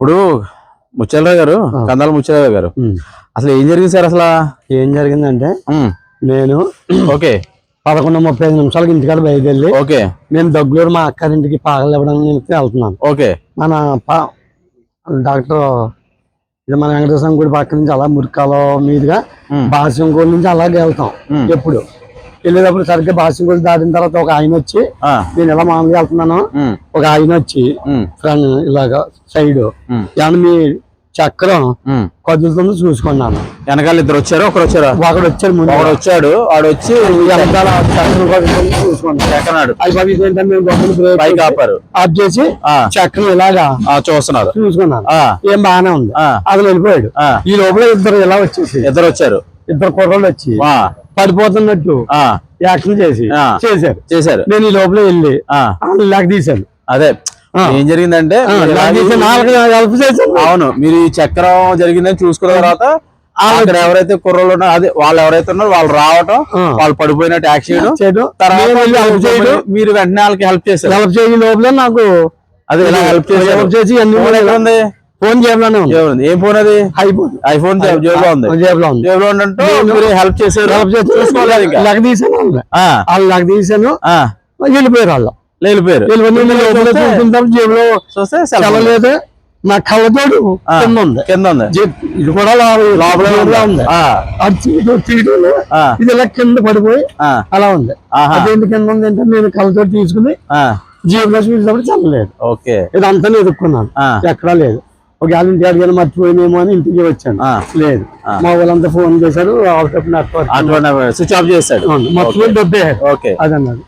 ఇప్పుడు ముచ్చలరావు గారు కందాల ముచ్చలరావు గారు. అసలు ఏం జరిగింది సార్ అసలు? ఏం జరిగిందంటే నేను ఓకే. పదకొండు ముప్పై ఐదు నిమిషాలకి ఇంటికాడ బయలుదేరి ఓకే. నేను దగ్గరూరు మా అక్కడింటికి పాగలు ఇవ్వడానికి నేను వెళ్తున్నాను. ఓకే. మన డాక్టర్ ఇది మన వెంకటేశ్వరం గుడి పక్క నుంచి అలా మురికాలో మీదుగా. బాసింగోల్ నుంచి అలాగే వెళ్తాం. ఎప్పుడు. వెళ్ళేటప్పుడు సరిగ్గా బాసింగోల్ దాటిన తర్వాత ఒక ఆయన వచ్చి నేను ఇలా మామూలుగా వెళ్తున్నాను ఒక ఆయన వచ్చి ఫ్రెండ్ ఇలాగా సైడ్ మీ చక్రం. కదులుతుందో చూసుకున్నాను. వెనకాల ఇద్దరు వచ్చారు? ఒకరు వచ్చారా? ఒకడు వచ్చాడు ముందు. ఒకడు వచ్చాడు వాడు వచ్చి వెనకాల చక్రం కదులుతుందో అది ఏంటంటే పైకి ఆపారు. ఆఫ్ చేసి చక్రం ఇలాగా ఆ, చూస్తున్నారు. చూసుకున్నాను. ఏం బాగానే ఉంది. అతను వెళ్ళిపోయాడు. ఈ లోపల ఇద్దరు ఇలా వచ్చేసి? ఇద్దరు వచ్చారు. ఇద్దరు కుర్రోళ్ళు వచ్చి. పడిపోతున్నట్టు ఆ, యాక్షన్ చేసి. చేశారు. చేశారు. నేను ఈ లోపల వెళ్ళి లాక్ తీశాను అదే. ఏం జరిగిందంటే అవును మీరు ఈ చక్రం జరిగిందని చూసుకున్న తర్వాత అక్కడ ఎవరైతే కుర్రోళ్ళు ఉన్నారో అదే వాళ్ళు ఎవరైతే ఉన్నారో వాళ్ళు రావటం. వాళ్ళు పడిపోయినట్టు యాక్సిడెంట్ చేయడం తర్వాత మీరు వెంటనే వాళ్ళకి హెల్ప్ చేశారు. హెల్ప్ చేసి లోపల నాకు అదే ఇలా హెల్ప్ చేశారు? హెల్ప్ చేసి అన్ని ఫోన్ జేబులోనే ఉంది. ఏం ఫోన్ అది? అయిపోయింది ఐఫోన్ జేబులో ఉంది. జేబులో ఉంది. జేబులో మీరు హెల్ప్ చేశారు. హెల్ప్ చేసి చూసుకోలేదు ఇంకా. లెక్క తీసాను వాళ్ళు లెక్క తీసాను ఆ, వెళ్ళిపోయారు వాళ్ళు. వెళ్ళిపోయారు. చూస్తే- జేబులో నా కళ్ళతోడు కింద ఉంది. కింద ఉంది. ఇది కూడా లోపల ఉంది. ఇది ఇలా కింద పడిపోయి అలా ఉంది. అదేంటి కింద ఉంది అంటే నేను కళ్ళతో తీసుకుని ఆ, జేబులో చూసినప్పుడు చల్లలేదు ఓకే. ఇదంతా ఎదుర్కొన్నాను. ఎక్కడా లేదు. ఒక వాళ్ళ ఇంటి అడిగిన మర్చిపోయినేమో అని ఇంటికి వచ్చాను. లేదు. మా వాళ్ళంతా ఫోన్ చేశారు స్విచ్ ఆఫ్ చేస్తాడు మర్చిపోయి డబ్బే. ఓకే. అదన్నారు